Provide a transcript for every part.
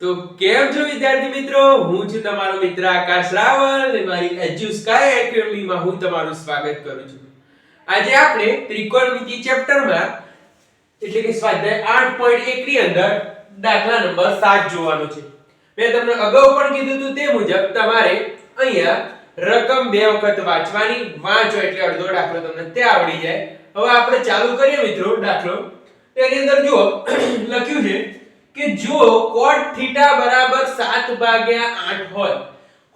તો કેમ છો વિદ્યાર્થી મિત્રો? હું છું તમારો મિત્ર આકાશ રાવલ અને મારી એજ્યુ સ્કાય એકેડમીમાં હું તમારું સ્વાગત કરું છું. આજે આપણે ત્રિકોણમિતિ ચેપ્ટરમાં, એટલે કે સ્વાધ્યાય 8.1 ની અંદર દાખલા નંબર 7 જોવાનો છે. મેં તમને અગાઉ પણ કીધું હતું તે મુજબ તમારે અહીંયા રકમ બે વખત વાંચવાની, વાંચો એટલે અડધો દાખલો તમને તે આવડી જાય. હવે આપણે ચાલુ કરીએ મિત્રો દાખલો. તેની અંદર જુઓ, લખ્યું છે કે જો cot થીટા બરાબર 7 ભાગ્યા 8 હોય.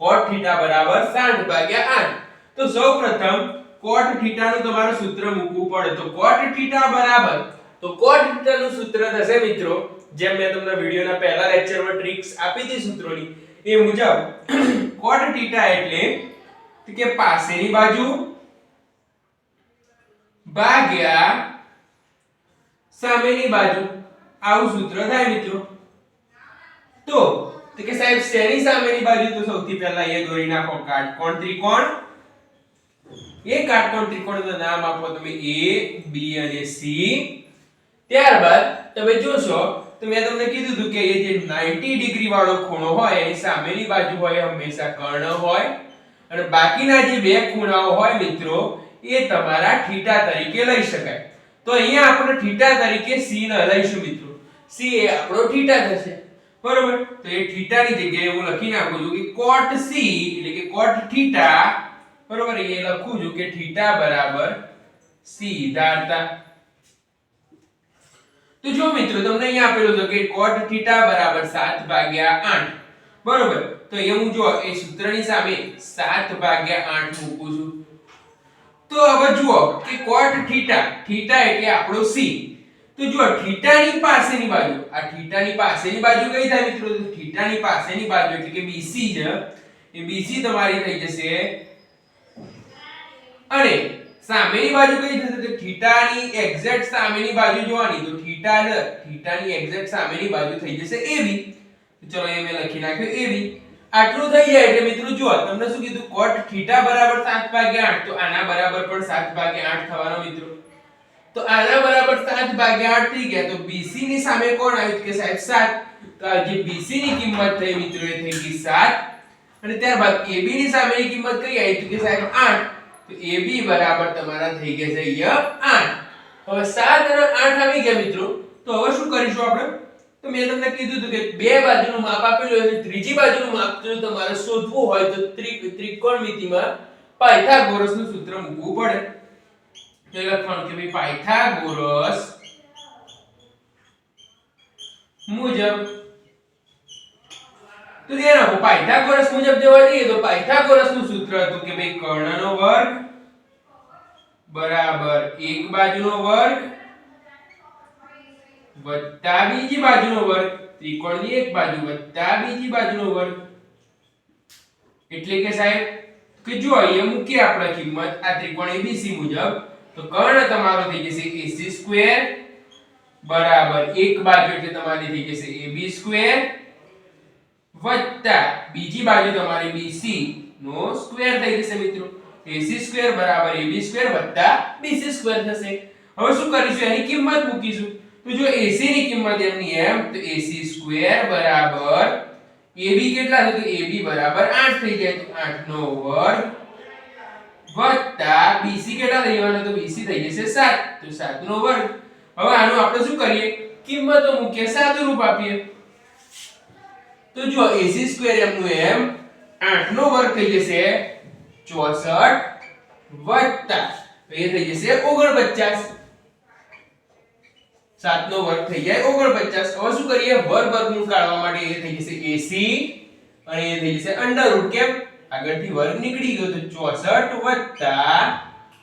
cot થીટા બરાબર 7 ભાગ્યા 8 તો સૌપ્રથમ cot થીટા નું તમારે સૂત્ર મૂકવું પડે. તો cot થીટા બરાબર, તો cot થીટા નું સૂત્ર થશે મિત્રો, જેમ મેં તમને વિડિયોના પહેલા લેક્ચરમાં ટ્રિક્સ આપી હતી સૂત્રોની, એ મુજબ cot થીટા એટલે કે પાસેની બાજુ ભાગ્યા સામેની બાજુ. આવું સૂત્ર થાય મિત્રો. તો તો કે સાહેબ, શેની સામેની બાજુ તો સૌથી પહેલા એ દોરી નાખો. કાટકોણ ત્રિકોણ. એ કાટકોણ ત્રિકોણનું નામ આપો તમે એ બી અને સી ત્યારબાદ તમે જોશો, તો મેં તમને કીધું હતું કે એ જે 90 ડિગ્રી વાળો ખૂણો હોય, એની સામેની બાજુ હોય, હંમેશા કર્ણ હોય. અને બાકીના જે બે ખૂણાઓ હોય મિત્રો, એ તમારા થીટા તરીકે લઈ શકાય. તો અહીંયા આપણે થીટા તરીકે c ને લઈશું મિત્રો. C એ આપણો થીટા થશે. બરોબર? તો એ થીટાની જગ્યાએ હું લખી નાખું છું કે cot c એટલે કે cot થીટા બરોબર? એ લખું છું કે થીટા બરાબર સીધા ધારતા તો જો મિત્રો, તમને અહીંયા આપેલું છે કે cot થીટા બરાબર 7 ભાગ્યા 8 બરોબર? તો અહીંયા હું જો એ સૂત્રની સામે 7 ભાગ્યા 8 મૂકું છું. તો હવે જુઓ કે cot થીટા થીટા એટલે આપણો c. તો જો થીટાની પાસેની બાજુ, આ થીટાની પાસેની બાજુ કઈ થાય મિત્રો? તો થીટાની પાસેની બાજુ, એટલે કે BC છે. એ BC તમારી થઈ જશે. અને સામેની બાજુ કઈ થશે? તો થીટાની એક્ઝેક્ટ સામેની બાજુ જોવાની. તો થીટા છે, થીટાની એક્ઝેક્ટ સામેની બાજુ થઈ જશે AB ચલો એ મેં લખી નાખ્યું AB આટલું થઈ જાય એટલે મિત્રો જો તમને શું કીધું? cot થીટા બરાબર 7 ભાગ્યા 8 તો આના બરાબર પણ 7 ભાગ્યા 8 થવાનો મિત્રો. તો આના બરાબર 7 ભાગ્યા 8 થઈ ગયા. તો BC ની સામે કોણ આવ્યું? કે સાહેબ 7 તો આ જે BC ની કિંમત થઈ મિત્રો, એ થઈ ગઈ 7 અને ત્યારબાદ AB ની સામેની કિંમત કઈ આવી? કે સાહેબ 8 તો AB બરાબર તમારા થઈ ગયા છે અહીંયા 8 હવે 7 અને 8 આવી ગયા મિત્રો. તો હવે શું કરીશું આપણે? તો મેં તમને કીધું હતું કે બે બાજુનું માપ આપેલું હોય ત્રીજી બાજુનું માપ જો તમારે શોધવું હોય તો ત્રિ- ત્રિકોણમિતિમાં પાયથાગોરસનું સૂત્ર મૂકવું પડે. તો એ લખવાનું કે ભાઈ પાયથાગોરસ મુજબ. તો ધ્યાન આપો પાયથાગોરસ મુજબ જોવા જઈએ તો પાયથાગોરસનું સૂત્ર હતું કે ભાઈ કર્ણનો વર્ગ બરાબર એક બાજુનો વર્ગ વત્તા બીજી બાજુનો વર્ગ, ત્રિકોણની એક બાજુ વત્તા બીજી બાજુનો વર્ગ. એટલે કે સાહેબ, કે જો અહીંયા મૂકીએ આપણે કિંમત, આ ત્રિકોણ એબીસી મુજબ તો કર્ણ તમારો થઈ જશે AC સ્ક્વેર બરાબર એક બાજુ એટલે તમારી થઈ જશે AB સ્ક્વેર વત્તા બીજી બાજુ તમારી BC નો સ્ક્વેર થઈ જશે મિત્રો. AC સ્ક્વેર બરાબર AB સ્ક્વેર વત્તા BC સ્ક્વેર થશે. હવે શું કરીશું? એની કિંમત મૂકીશું. તો જો AC ની કિંમત એમની એમ, તો AC સ્ક્વેર બરાબર AB કેટલા છે એ AB બરાબર 8 થઈ જાય. તો 8 નો વર્ગ વત્તા BC કેટલા લેવાના તો BC થઈ જશે 7 તો 7 નો વર્ગ. હવે આનું આપણે શું કરીએ? કિંમતો મૂકીએ. રૂપ આપીએ. તો જો AC સ્ક્વેરનું એમ 8 નો વર્ગ થઈ જશે 64 વત્તા. એ થઈ જશે 49 7 નો વર્ગ થઈ જાય 49 હવે શું કરીએ? વર્ગ વર્ગમૂળ કાઢવા માટે એ થઈ જશે AC અને એ થઈ જશે અંડર કેમ? આગળથી વર્ગ નીકળી ગયો તો 64 વત્તા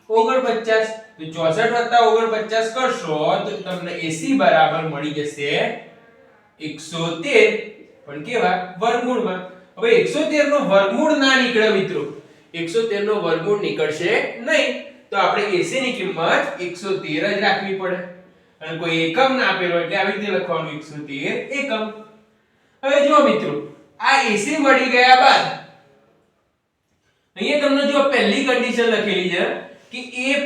49 તો 64 વત્તા 49 કરશો તો તમને AC બરાબર મળી જશે 113 પણ કેવા? વર્ગમૂળમાં. હવે 113 નો વર્ગમૂળ ના નીકળે મિત્રો. 113 નો વર્ગમૂળ નીકળશે નહીં. તો આપણે AC ની કિંમત 113 જ રાખવી પડે. અને કોઈ એકમ ના આપેલો એટલે આવી રીતે લખવાનું 113 એકમ. હવે જો મિત્રો, આ AC મળી ગયા બાદ અહીંયા તમને જો પહેલી કન્ડિશન લખેલી છે કે a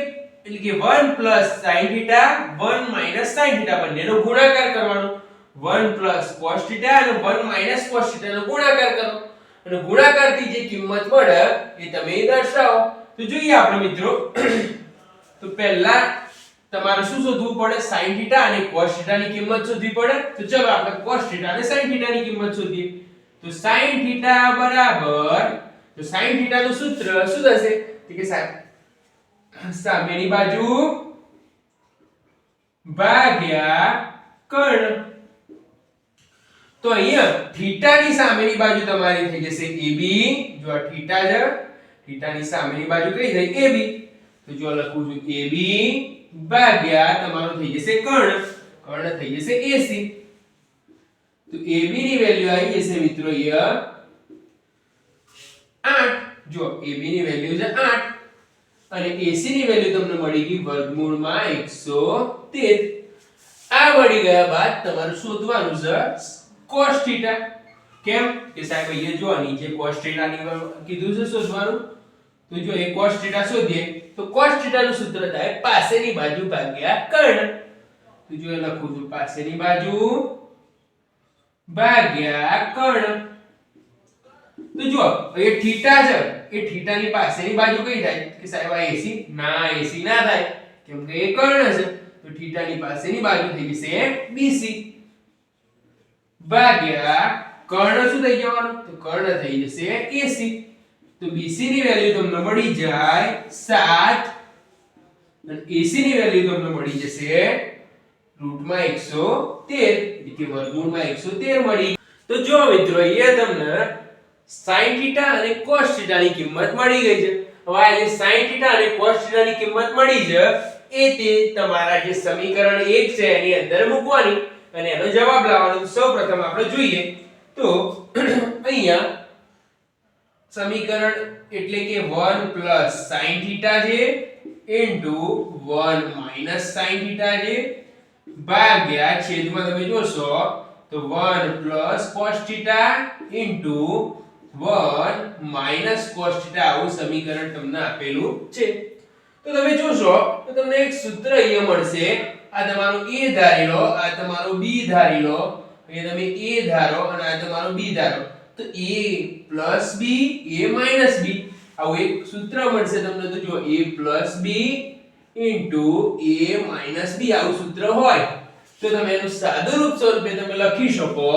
એટલે કે 1 sin θ 1 sin θ બંનેનો ગુણાકાર કરવાનો 1 cos θ અને 1 cos θ નો ગુણાકાર કરો અને ગુણાકારથી જે કિંમત મળે એ તમે દર્શાવો તો જોઈએ આપણે મિત્રો તો પહેલા તમારે શું શોધવું પડે sin θ અને cos θ ની કિંમત શોધવી પડે તો ચલો આપણે cos θ અને sin θ ની કિંમત શોધીએ તો sin θ બરાબર તો sin θ નું સૂત્ર શું થશે? કે સાહેબ સામેની બાજુ ભાગ્યા કર્ણ તો અહીંયા થીટા ની સામેની બાજુ તમારી થઈ જશે AB. જો આ થીટા છે થીટા ની સામેની બાજુ કઈ થઈ? AB. તો જો લખું છું, AB ભાગ્યા તમારું થઈ જશે કર્ણ કર્ણ થઈ જશે AC. તો AB ની વેલ્યુ આવી જશે મિત્રો અહીંયા 8 જો AB ની વેલ્યુ છે 8 અને AC ની વેલ્યુ તમને મળી ગઈ વર્ગમૂળમાં 113 આ મળી ગયા બાદ તમારે શોધવાનું છે cos θ કેમ કે સાહેબ અહીંયા જો આ નીચે cos θ ની વ- કીધું છે શોધવાનું તો જો એ cos θ શોધીએ તો cos θ નું સૂત્ર થાય પાસેની બાજુ ભાગ્યા કર્ણ તો જો એ લખું છું પાસેની બાજુ ભાગ્યા કર્ણ તો જો એ થીટા છે, એ થીટા ની પાસેની બાજુ કઈ થાય? કે સાહેબ, આ AC? ના AC ના થાય. કેમ કે એ કર્ણ છે. તો થીટા ની પાસેની બાજુ થઈ જશે BC. ભાગ્યા કર્ણ શું થઈ જવાનું? તો કર્ણ થઈ જશે AC. તો BC ની વેલ્યુ તમને મળી જાય 7 અને AC ની વેલ્યુ તમને મળી જશે રૂટમાં 113 એટલે વર્ગમૂળમાં 113 મળી તો જો મિત્રો, અહીંયા તમને sin θ અને cos θ ની કિંમત મળી ગઈ છે હવે આ જે sin θ અને cos θ ની કિંમત મળી છે એ તે તમારા જે સમીકરણ 1 છે એની અંદર મૂકવાની અને એનો જવાબ લાવવાનો તો સૌપ્રથમ આપણે જોઈએ તો અહીંયા સમીકરણ એટલે કે 1 sin θ છે ઇન્ટુ 1 sin θ છે ભાગ્યા છેદમાં તમે જોશો તો 1 cos θ ઇન્ટુ 1 cos θ આવું સમીકરણ તમને આપેલું છે. તો તમે જોશો, તો તમને એક સૂત્ર અહીંયા મળશે. આ તમારું a ધારી લો આ તમારું b ધારી લો અહીંયા તમે a ધારો અને આ તમારું b ધારો. તો a b a b આવું એક સૂત્ર મળશે તમને તો જો a b a b આવું સૂત્ર હોય. તો તમે એનું સાદું રૂપ સ્વરૂપે તમે લખી શકો.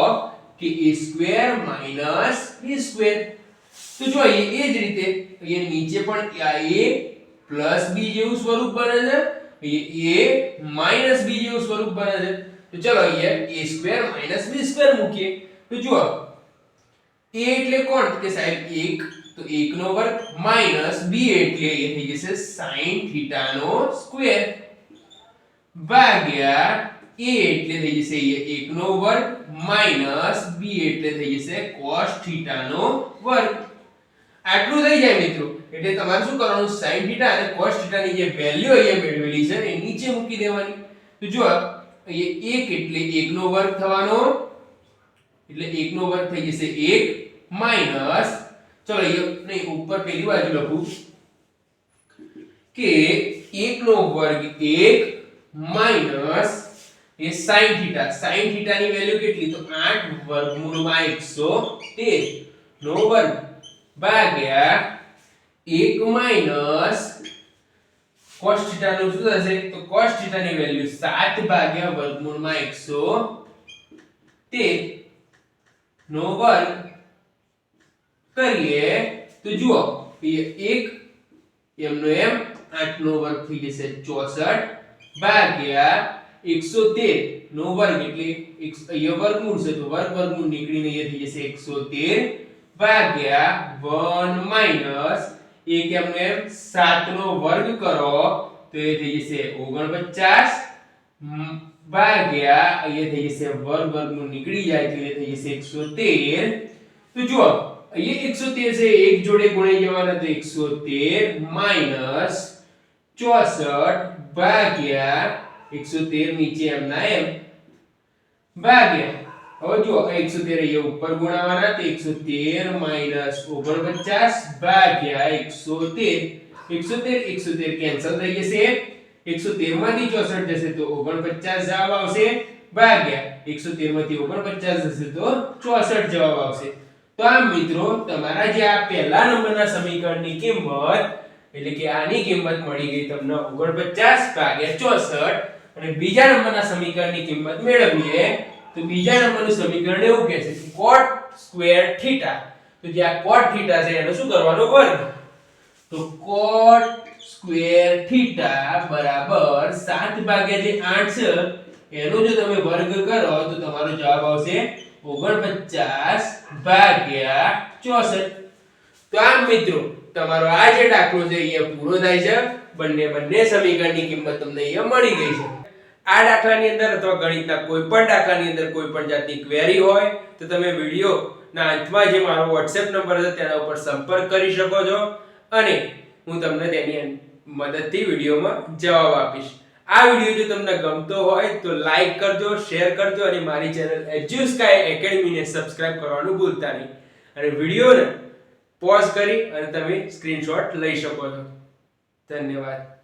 કે a square minus b square તો જો એ એ જ રીતે અહીંયા નીચે પણ આ a પ્લસ b જેવું સ્વરૂપ બને છે અહીંયા a માઇનસ b જેવું સ્વરૂપ બને છે તો ચલો અહીંયા a square minus b square મૂકીએ તો જુઓ a એટલે કોણ કે સાહેબ 1 તો 1 નો વર્ગ માઇનસ b એટલે એ થઈ જશે sin થીટા નો સ્ક્વેર ભાગ્યા a એટલે થઈ જશે અહીંયા 1 નો વર્ગ માઇનસ b એટલે થઈ જશે cos થીટા નો વર્ગ. આટલું થઈ જાય મિત્રો. એટલે તમારે શું કરવાનું? sin થીટા અને cos થીટા ની જે વેલ્યુ અહીંયા મેળવેલી છે એ નીચે મૂકી દેવાની. તો જો અહીંયા 1 એટલે 1 નો વર્ગ થવાનો. એટલે 1 નો વર્ગ થઈ જશે 1 માઇનસ. ચલો અહીંયા, નહીં, ઉપર પેલી બાજુ લખું. કે 1 નો વર્ગ 1 માઇનસ એ sin θ sin θ ની વેલ્યુ કેટલી? તો 8 વર્ગમૂળમાં 113 નો વર્ગ ભાગ્યા 1 માઇનસ cos θ નું શું થશે? તો cos θ ની વેલ્યુ 7 ભાગ્યા વર્ગમૂળમાં 113 નો વર્ગ કરીએ તો જુઓ, એ 1 એમનો એમ 8 નો વર્ગ થઈ જશે 64 ભાગ્યા 113 નો વર્ગ એટલે અહીંયા વર્ગમૂળ છે તો વર્ગ વર્ગમૂળ નીકળીને અહીંયા થઈ જશે 113 ભાગ્યા 1 માઇનસ એક એમનો એમ 7 નો વર્ગ કરો તો એ થઈ જશે 49 મ, ભાગ્યા અહીંયા થઈ જશે વર્ગ વર્ગમૂળ નીકળી જાય તો એ થઈ જશે 113 તો જુઓ અહીંયા 113 છે એક જોડે ગુણાઈ જવાના તો 113 માઇનસ 64 ભાગ્યા 113 નીચે એમના એમ. ભાગ્યા. હવે જો 113 અહીંયા ઉપર ગુણાવાના તો 113 માઇનસ 49 ભાગ્યા 113 113 113 કેન્સલ થઈ જશે. 113 માંથી 64 જશે તો 49 જવાબ આવશે. ભાગ્યા. એકસો તેરમાંથી ઓગણપચાસ જશે તો ચોસઠ જવાબ આવશે. તો આ મિત્રો, તમારા જે આ પહેલા નંબરના સમીકરણની કિંમત, એટલે કે આની કિંમત મળી ગઈ તમને ઓગણપચાસ ભાગ્યા ચોસઠ અને બીજા નંબરના સમીકરણની કિંમત મેળવીએ, તો બીજા નંબરનું સમીકરણ એવું કહે છે કે cot સ્ક્વેર થીટા તો જે આ cot થીટા છે, એનો શું કરવાનો વર્ગ? તો cot સ્ક્વેર થીટા બરાબર 7 ભાગ્યા જે 8 છે, એનો જો તમે વર્ગ કરો, તો તમારો જવાબ આવશે 49 ભાગ્યા 64 તો આમ મિત્રો તમારો આ જે દાખલો છે, એ પૂરો થાય છે. બંને બંને સમીકરણની કિંમત તમને અહીંયા મળી ગઈ છે. આ દાખલાની અંદર અથવા ગણિતના કોઈ પણ દાખલાની અંદર કોઈ પણ જાતની ક્વેરી હોય, તો તમે વિડિયો ના અંતમાં જે મારો WhatsApp નંબર છે તેના ઉપર સંપર્ક કરી શકો છો. અને હું તમને તેની મદદથી વિડીયોમાં જવાબ આપીશ. આ વીડિયો જો તમને ગમતો હોય, તો લાઈક કરજો, શેર કરજો, અને મારી ચેનલ એજ્યુસ્કાય એકેડમીને સબસ્ક્રાઇબ કરવાનું ભૂલતા નહીં. અને વિડીયોને પોઝ કરી અને તમે સ્ક્રીનશોટ લઈ શકો છો. ધન્યવાદ.